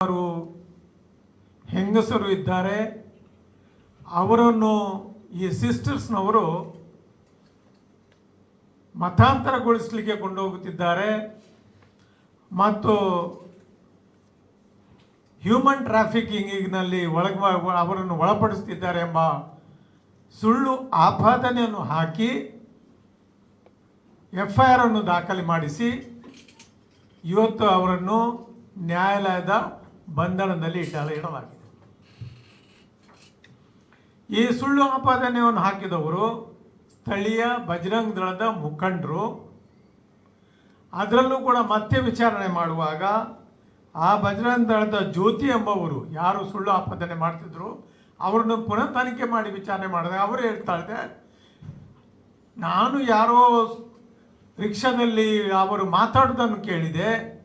ಅವರು ಹೆಂಗಸರು ಇದ್ದಾರೆ, ಅವರನ್ನು ಈ ಸಿಸ್ಟರ್ಸ್ನವರು ಮತಾಂತರಗೊಳಿಸಲಿಕ್ಕೆ ಕೊಂಡೋಗುತ್ತಿದ್ದಾರೆ ಮತ್ತು ಹ್ಯೂಮನ್ ಟ್ರಾಫಿಕಿಂಗಿನಲ್ಲಿ ಒಳಗ ಅವರನ್ನು ಒಳಪಡಿಸುತ್ತಿದ್ದಾರೆ ಎಂಬ ಸುಳ್ಳು ಆಪಾದನೆಯನ್ನು ಹಾಕಿ ಎಫ್ ಐ ಅನ್ನು ದಾಖಲೆ ಮಾಡಿಸಿ ಇವತ್ತು ಅವರನ್ನು ನ್ಯಾಯಾಲಯದ ಬಂಧನದಲ್ಲಿ ಇಟ್ಟ ಇಡಲಾಗಿದೆ. ಈ ಸುಳ್ಳು ಆಪಾದನೆಯನ್ನು ಹಾಕಿದವರು ಸ್ಥಳೀಯ ಬಜರಂಗ್ ದಳದ ಮುಖಂಡರು. ಅದರಲ್ಲೂ ಕೂಡ ಮತ್ತೆ ವಿಚಾರಣೆ ಮಾಡುವಾಗ ಆ ಬಜರಂಗ್ ದಳದ ಜ್ಯೋತಿ ಎಂಬವರು ಯಾರು ಸುಳ್ಳು ಆಪಾದನೆ ಮಾಡ್ತಿದ್ರು, ಅವರನ್ನು ಪುನಃ ತನಿಖೆ ಮಾಡಿ ವಿಚಾರಣೆ ಮಾಡಿದಾಗ ಅವರು ಹೇಳ್ತಾ ಇದ್ದೆ ನಾನು ಯಾರೋ ರಿಕ್ಷಾದಲ್ಲಿ ಅವರು ಮಾತಾಡೋದನ್ನು ಕೇಳಿದೆ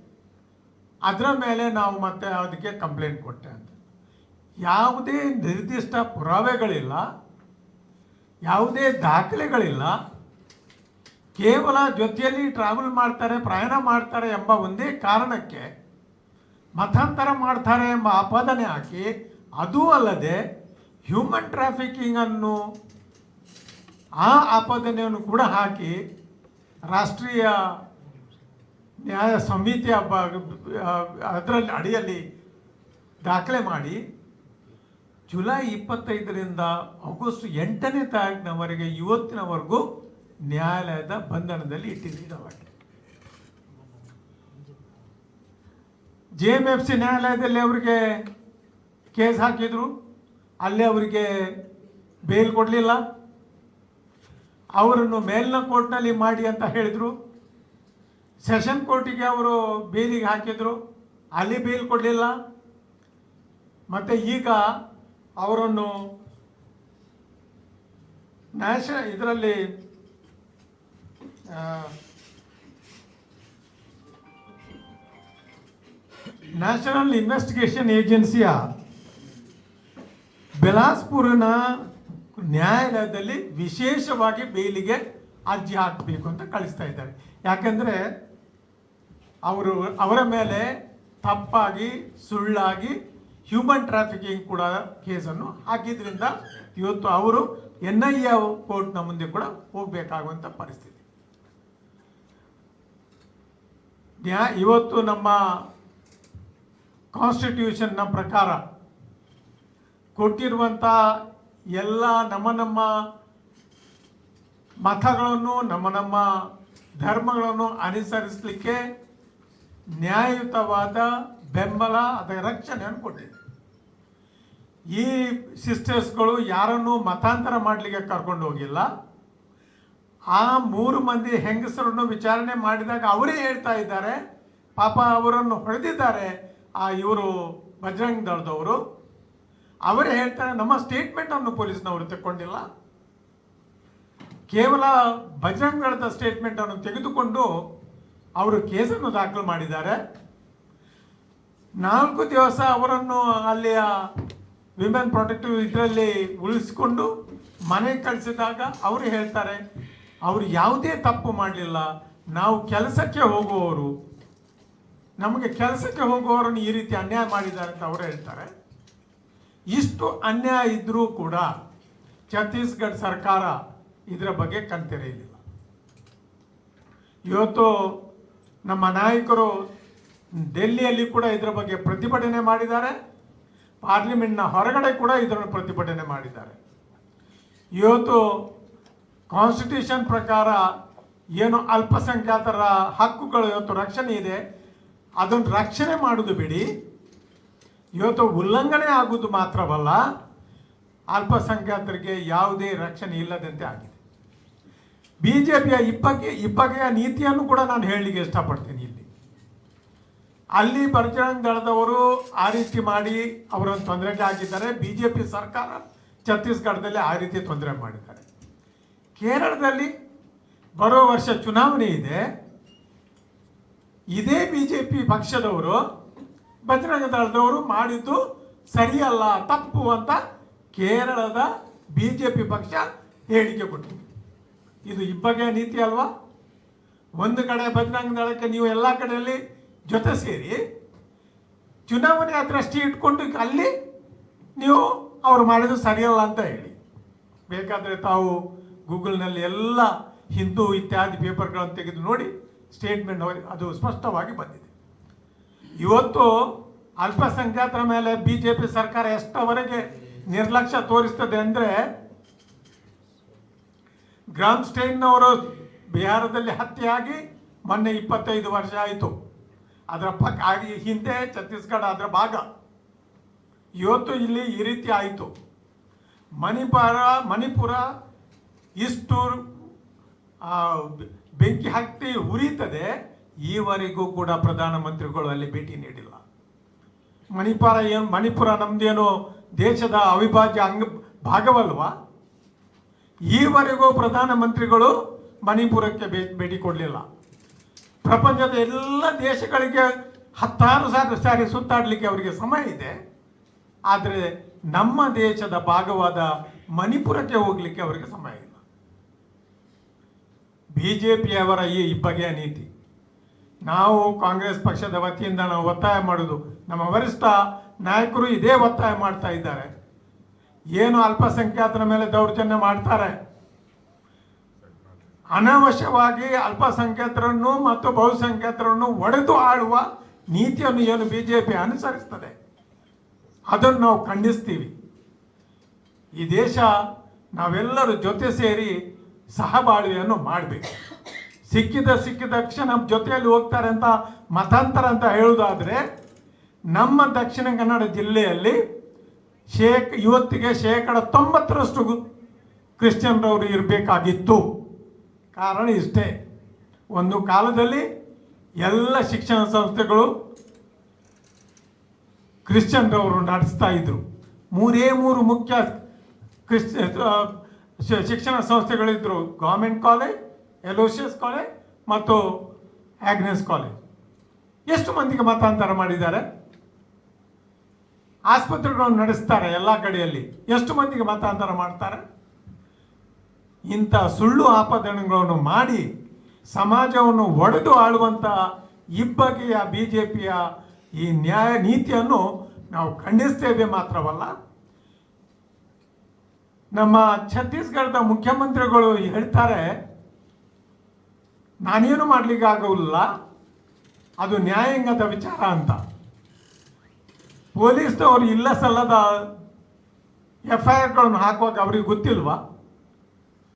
ಅದರ ಮೇಲೆ ನಾವು ಮತ್ತೆ ಅದಕ್ಕೆ ಕಂಪ್ಲೇಂಟ್ ಕೊಟ್ಟೆ ಅಂತ. ಯಾವುದೇ ನಿರ್ದಿಷ್ಟ ಪುರಾವೆಗಳಿಲ್ಲ, ಯಾವುದೇ ದಾಖಲೆಗಳಿಲ್ಲ, ಕೇವಲ ಜೊತೆಯಲ್ಲಿ ಟ್ರಾವೆಲ್ ಮಾಡ್ತಾರೆ, ಪ್ರಯಾಣ ಮಾಡ್ತಾರೆ ಎಂಬ ಒಂದೇ ಕಾರಣಕ್ಕೆ ಮತಾಂತರ ಮಾಡ್ತಾರೆ ಎಂಬ ಆಪಾದನೆ ಹಾಕಿ, ಅದೂ ಅಲ್ಲದೆ ಹ್ಯೂಮನ್ ಟ್ರಾಫಿಕಿಂಗ್ ಅನ್ನು, ಆ ಆಪಾದನೆಯನ್ನು ಕೂಡ ಹಾಕಿ ರಾಷ್ಟ್ರೀಯ ನ್ಯಾಯ ಸಮಿತಿಯ ಅದರಲ್ಲಿ, ಅಡಿಯಲ್ಲಿ ದಾಖಲೆ ಮಾಡಿ ಜುಲೈ ಇಪ್ಪತ್ತೈದರಿಂದ ಆಗಸ್ಟ್ ಎಂಟನೇ ತಾರೀಕಿನವರೆಗೆ ಇವತ್ತಿನವರೆಗೂ ನ್ಯಾಯಾಲಯದ ಬಂಧನದಲ್ಲಿ ಇಟ್ಟಿದ್ದಾವೆ ಜೆ ಎಂ ಎಫ್ ಸಿ ನ್ಯಾಯಾಲಯದಲ್ಲಿ ಅವರಿಗೆ ಕೇಸ್ ಹಾಕಿದರು. ಅಲ್ಲಿ ಅವರಿಗೆ ಬೇಲ್ ಕೊಡಲಿಲ್ಲ. ಅವರನ್ನು ಮೇಲಿನ ಕೋರ್ಟ್ನಲ್ಲಿ ಮಾಡಿ ಅಂತ ಹೇಳಿದರು. ಸೆಷನ್ ಕೋರ್ಟಿಗೆ ಅವರು ಬೇಲಿಗೆ ಹಾಕಿದರು. ಅಲ್ಲಿ ಬೇಲ್ ಕೊಡಲಿಲ್ಲ. ಮತ್ತು ಈಗ ಅವರನ್ನು ನ್ಯಾಷ ಇದರಲ್ಲಿ ನ್ಯಾಷನಲ್ ಇನ್ವೆಸ್ಟಿಗೇಷನ್ ಏಜೆನ್ಸಿಯ ಬಿಲಾಸ್ಪುರನ ನ್ಯಾಯಾಲಯದಲ್ಲಿ ವಿಶೇಷವಾಗಿ ಬೇಲಿಗೆ ಅರ್ಜಿ ಹಾಕಬೇಕು ಅಂತ ಕಳಿಸ್ತಾ ಇದ್ದಾರೆ. ಯಾಕೆಂದರೆ ಅವರು ಅವರ ಮೇಲೆ ತಪ್ಪಾಗಿ, ಸುಳ್ಳಾಗಿ ಹ್ಯೂಮನ್ ಟ್ರಾಫಿಕಿಂಗ್ ಕೂಡ ಕೇಸನ್ನು ಹಾಕಿದ್ರಿಂದ ಇವತ್ತು ಅವರು ಎನ್ ಐ ಎ ಕೋರ್ಟ್ನ ಮುಂದೆ ಕೂಡ ಹೋಗಬೇಕಾಗುವಂಥ ಪರಿಸ್ಥಿತಿ. ನ್ಯಾ ಇವತ್ತು ನಮ್ಮ ಕಾನ್ಸ್ಟಿಟ್ಯೂಷನ್ನ ಪ್ರಕಾರ ಕೊಟ್ಟಿರುವಂಥ ಎಲ್ಲ ನಮ್ಮ ನಮ್ಮ ಮತಗಳನ್ನು, ನಮ್ಮ ನಮ್ಮ ಧರ್ಮಗಳನ್ನು ಅನುಸರಿಸಲಿಕ್ಕೆ ನ್ಯಾಯಯುತವಾದ ಬೆಂಬಲ ಅದರ ರಕ್ಷಣೆಯನ್ನು ಕೊಟ್ಟಿದೆ ಈ ಸಿಸ್ಟರ್ಸ್ಗಳು ಯಾರನ್ನು ಮತಾಂತರ ಮಾಡಲಿಕ್ಕೆ ಕರ್ಕೊಂಡು ಹೋಗಿಲ್ಲ. ಆ ಮೂರು ಮಂದಿ ಹೆಂಗಸರನ್ನು ವಿಚಾರಣೆ ಮಾಡಿದಾಗ ಅವರೇ ಹೇಳ್ತಾ ಇದ್ದಾರೆ, ಪಾಪ ಅವರನ್ನು ಹೊಡೆದಿದ್ದಾರೆ ಆ ಇವರು ಬಜರಂಗ್ ದಳದವರು. ಅವರೇ ಹೇಳ್ತಾರೆ, ನಮ್ಮ ಸ್ಟೇಟ್ಮೆಂಟನ್ನು ಪೊಲೀಸ್ನವರು ತಕ್ಕೊಂಡಿಲ್ಲ. ಕೇವಲ ಬಜರಂಗ್ ದಳದ ಸ್ಟೇಟ್ಮೆಂಟನ್ನು ತೆಗೆದುಕೊಂಡು ಅವರು ಕೇಸನ್ನು ದಾಖಲು ಮಾಡಿದ್ದಾರೆ. ನಾಲ್ಕು ದಿವಸ ಅವರನ್ನು ಅಲ್ಲಿಯ ವಿಮೆನ್ ಪ್ರೊಟೆಕ್ಟಿವ್ ಇದರಲ್ಲಿ ಉಳಿಸಿಕೊಂಡು ಮನೆಗೆ ಕಳಿಸಿದಾಗ ಅವರು ಹೇಳ್ತಾರೆ, ಅವರು ಯಾವುದೇ ತಪ್ಪು ಮಾಡಲಿಲ್ಲ, ನಾವು ಕೆಲಸಕ್ಕೆ ಹೋಗುವವರು, ನಮಗೆ ಕೆಲಸಕ್ಕೆ ಹೋಗುವವರನ್ನು ಈ ರೀತಿ ಅನ್ಯಾಯ ಮಾಡಿದ್ದಾರೆ ಅಂತ ಅವರು ಹೇಳ್ತಾರೆ. ಇಷ್ಟು ಅನ್ಯಾಯ ಇದ್ದರೂ ಕೂಡ ಛತ್ತೀಸ್ಗಢ ಸರ್ಕಾರ ಇದರ ಬಗ್ಗೆ ಕಣ್ತೆರೆಯಲಿಲ್ಲ. ಇವತ್ತು ನಮ್ಮ ನಾಯಕರು ಡೆಲ್ಲಿಯಲ್ಲಿ ಕೂಡ ಇದರ ಬಗ್ಗೆ ಪ್ರತಿಭಟನೆ ಮಾಡಿದ್ದಾರೆ. ಪಾರ್ಲಿಮೆಂಟ್ನ ಹೊರಗಡೆ ಕೂಡ ಇದನ್ನು ಪ್ರತಿಭಟನೆ ಮಾಡಿದ್ದಾರೆ. ಇವತ್ತು ಕಾನ್ಸ್ಟಿಟ್ಯೂಷನ್ ಪ್ರಕಾರ ಏನು ಅಲ್ಪಸಂಖ್ಯಾತರ ಹಕ್ಕುಗಳು ಇವತ್ತು ರಕ್ಷಣೆ ಇದೆ. ಅದನ್ನು ರಕ್ಷಣೆ ಮಾಡುವುದು ಬಿಡಿ. ಇವತ್ತು ಉಲ್ಲಂಘನೆ ಆಗುವುದು ಮಾತ್ರವಲ್ಲ, ಅಲ್ಪಸಂಖ್ಯಾತರಿಗೆ ಯಾವುದೇ ರಕ್ಷಣೆ ಇಲ್ಲದಂತೆ ಆಗಿದೆ. ಬಿ ಜೆ ಪಿಯ ಇಬ್ಬಗೆ ಇಬ್ಬಗೆಯ ನೀತಿಯನ್ನು ಕೂಡ ನಾನು ಹೇಳಲಿಕ್ಕೆ ಇಷ್ಟಪಡ್ತೀನಿ ಇಲ್ಲಿ. ಅಲ್ಲಿ ಬಜರಂಗ್ ದಳದವರು ಆ ರೀತಿ ಮಾಡಿ ಅವರನ್ನು ತೊಂದರೆಗೆ ಹಾಕಿದ್ದಾರೆ ಬಿ ಜೆ ಪಿ ಸರ್ಕಾರ ಛತ್ತೀಸ್ಗಢದಲ್ಲಿ ಆ ರೀತಿ ತೊಂದರೆ ಮಾಡಿದ್ದಾರೆ. ಕೇರಳದಲ್ಲಿ ಬರೋ ವರ್ಷ ಚುನಾವಣೆ ಇದೆ. ಇದೇ ಬಿ ಜೆ ಪಿ ಪಕ್ಷದವರು ಬಜರಂಗ ದಳದವರು ಮಾಡಿದ್ದು ಸರಿಯಲ್ಲ, ತಪ್ಪು ಅಂತ ಕೇರಳದ ಬಿ ಜೆ ಪಿ ಪಕ್ಷ ಹೇಳಿಕೆ ಕೊಟ್ಟಿದೆ. ಇದು ಇಬ್ಬಗೆಯ ನೀತಿ ಅಲ್ವಾ? ಒಂದು ಕಡೆ ಬಜರಂಗ ದಳಕ್ಕೆ ನೀವು ಎಲ್ಲ ಕಡೆಯಲ್ಲಿ ಜೊತೆ ಸೇರಿ ಚುನಾವಣೆ ದೃಷ್ಟಿ ಇಟ್ಕೊಂಡು ಅಲ್ಲಿ ನೀವು ಅವ್ರು ಮಾಡಿದ್ದು ಸರಿಯಲ್ಲ ಅಂತ ಹೇಳಿ. ಬೇಕಾದರೆ ತಾವು ಗೂಗಲ್ನಲ್ಲಿ ಎಲ್ಲ ಹಿಂದೂ ಇತ್ಯಾದಿ ಪೇಪರ್ಗಳನ್ನು ತೆಗೆದು ನೋಡಿ ಸ್ಟೇಟ್ಮೆಂಟ್ ಅದು ಸ್ಪಷ್ಟವಾಗಿ ಬಂದಿದೆ. ಇವತ್ತು ಅಲ್ಪಸಂಖ್ಯಾತರ ಮೇಲೆ ಬಿ ಜೆ ಪಿ ಸರ್ಕಾರ ಎಷ್ಟವರೆಗೆ ನಿರ್ಲಕ್ಷ್ಯ ತೋರಿಸ್ತದೆ ಅಂದರೆ ಗ್ರಾಮ್ ಸ್ಟೈನ್ನವರು ಬಿಹಾರದಲ್ಲಿ ಹತ್ಯೆಯಾಗಿ ಮೊನ್ನೆ ಇಪ್ಪತ್ತೈದು ವರ್ಷ ಆಯಿತು. ಅದರ ಪಕ್ಕ ಹಿಂದೆ ಛತ್ತೀಸ್ಗಢ ಅದರ ಭಾಗ. ಇವತ್ತು ಇಲ್ಲಿ ಈ ರೀತಿ ಆಯಿತು. ಮಣಿಪಾರ ಮಣಿಪುರ ಇಷ್ಟು ಆ, ಬೆಂಕಿ ಹಾಕಿ ಉರಿತದೆ ಈವರೆಗೂ ಕೂಡ ಪ್ರಧಾನಮಂತ್ರಿಗಳು ಅಲ್ಲಿ ಭೇಟಿ ನೀಡಿಲ್ಲ. ಮಣಿಪಾರ ಏನು ಮಣಿಪುರ ನಮ್ದೇನು ದೇಶದ ಅವಿಭಾಜ್ಯ ಅಂಗ ಭಾಗವಲ್ವಾ? ಈವರೆಗೂ ಪ್ರಧಾನಮಂತ್ರಿಗಳು ಮಣಿಪುರಕ್ಕೆ ಭೇಟಿ ಕೊಡಲಿಲ್ಲ. ಪ್ರಪಂಚದ ಎಲ್ಲ ದೇಶಗಳಿಗೆ ಹತ್ತಾರು ಸಾವಿರ ಸಾರಿ ಸುತ್ತಾಡಲಿಕ್ಕೆ ಅವರಿಗೆ ಸಮಯ ಇದೆ. ಆದರೆ ನಮ್ಮ ದೇಶದ ಭಾಗವಾದ ಮಣಿಪುರಕ್ಕೆ ಹೋಗಲಿಕ್ಕೆ ಅವರಿಗೆ ಸಮಯ ಇಲ್ಲ. ಬಿ ಜೆ ಪಿಯವರ ಈ ಬಗೆಯ ನೀತಿ. ನಾವು ಕಾಂಗ್ರೆಸ್ ಪಕ್ಷದ ವತಿಯಿಂದ ನಾವು ಒತ್ತಾಯ ಮಾಡೋದು. ನಮ್ಮ ವರಿಷ್ಠ ನಾಯಕರು ಇದೇ ಒತ್ತಾಯ ಮಾಡ್ತಾ ಇದ್ದಾರೆ. ಏನು ಅಲ್ಪಸಂಖ್ಯಾತರ ಮೇಲೆ ದೌರ್ಜನ್ಯ ಮಾಡ್ತಾರೆ? ಅನಾವಶ್ಯವಾಗಿ ಅಲ್ಪಸಂಖ್ಯಾತರನ್ನು ಮತ್ತು ಬಹುಸಂಖ್ಯಾತರನ್ನು ಒಡೆದು ಆಳುವ ನೀತಿಯನ್ನು ಏನು ಬಿ ಜೆ ಪಿ ಅನುಸರಿಸ್ತದೆ? ಅದನ್ನು ನಾವು ಖಂಡಿಸ್ತೀವಿ. ಈ ದೇಶ ನಾವೆಲ್ಲರೂ ಜೊತೆ ಸೇರಿ ಸಹಬಾಳ್ವೆಯನ್ನು ಮಾಡಬೇಕು. ಸಿಕ್ಕಿದ ಸಿಕ್ಕಿದ ತಕ್ಷಣ ಜೊತೆಯಲ್ಲಿ ಹೋಗ್ತಾರೆ ಅಂತ ಮತಾಂತರ ಅಂತ ಹೇಳುವುದಾದ್ರೆ, ನಮ್ಮ ದಕ್ಷಿಣ ಕನ್ನಡ ಜಿಲ್ಲೆಯಲ್ಲಿ ಶೇಕ್ ಇವತ್ತಿಗೆ ಶೇಕಡ ತೊಂಬತ್ತರಷ್ಟು ಕ್ರಿಶ್ಚಿಯನ್ರವರು ಇರಬೇಕಾಗಿತ್ತು. ಕಾರಣ ಇಷ್ಟೇ. ಒಂದು ಕಾಲದಲ್ಲಿ ಎಲ್ಲ ಶಿಕ್ಷಣ ಸಂಸ್ಥೆಗಳು ಕ್ರಿಶ್ಚಿಯನ್ರವರು ನಡೆಸ್ತಾ ಇದ್ರು. ಮೂರೇ ಮೂರು ಮುಖ್ಯ ಕ್ರಿಶ್ಚ ಶಿಕ್ಷಣ ಸಂಸ್ಥೆಗಳಿದ್ರು ಗೌರ್ಮೆಂಟ್ ಕಾಲೇಜ್, ಎಲೋಶಿಯಸ್ ಕಾಲೇಜ್ ಮತ್ತು ಆಗ್ನೆಸ್ ಕಾಲೇಜ್. ಎಷ್ಟು ಮಂದಿಗೆ ಮತಾಂತರ ಮಾಡಿದ್ದಾರೆ? ಆಸ್ಪತ್ರೆಗಳನ್ನು ನಡೆಸ್ತಾರೆ ಎಲ್ಲ ಕಡೆಯಲ್ಲಿ. ಎಷ್ಟು ಮಂದಿಗೆ ಮತಾಂತರ ಮಾಡ್ತಾರೆ? ಇಂಥ ಸುಳ್ಳು ಆಪಾದನೆಗಳನ್ನು ಮಾಡಿ ಸಮಾಜವನ್ನು ಒಡೆದು ಆಳುವಂಥ ಇಬ್ಬಗೆಯ ಬಿ ಜೆ ಪಿಯ ಈ ನ್ಯಾಯ ನೀತಿಯನ್ನು ನಾವು ಖಂಡಿಸ್ತೇವೆ ಮಾತ್ರವಲ್ಲ, ನಮ್ಮ ಛತ್ತೀಸ್ಗಢದ ಮುಖ್ಯಮಂತ್ರಿಗಳು ಹೇಳ್ತಾರೆ, ನಾನೇನು ಮಾಡ್ಲಿಕ್ಕೆ ಆಗೋಲ್ಲ, ಅದು ನ್ಯಾಯಾಂಗದ ವಿಚಾರ ಅಂತ. ಪೊಲೀಸ್ನವರು ಇಲ್ಲ ಸಲ್ಲದ ಎಫ್ ಐ ಆರ್ಗಳನ್ನು ಹಾಕುವಾಗ ಅವ್ರಿಗೆ ಗೊತ್ತಿಲ್ವಾ?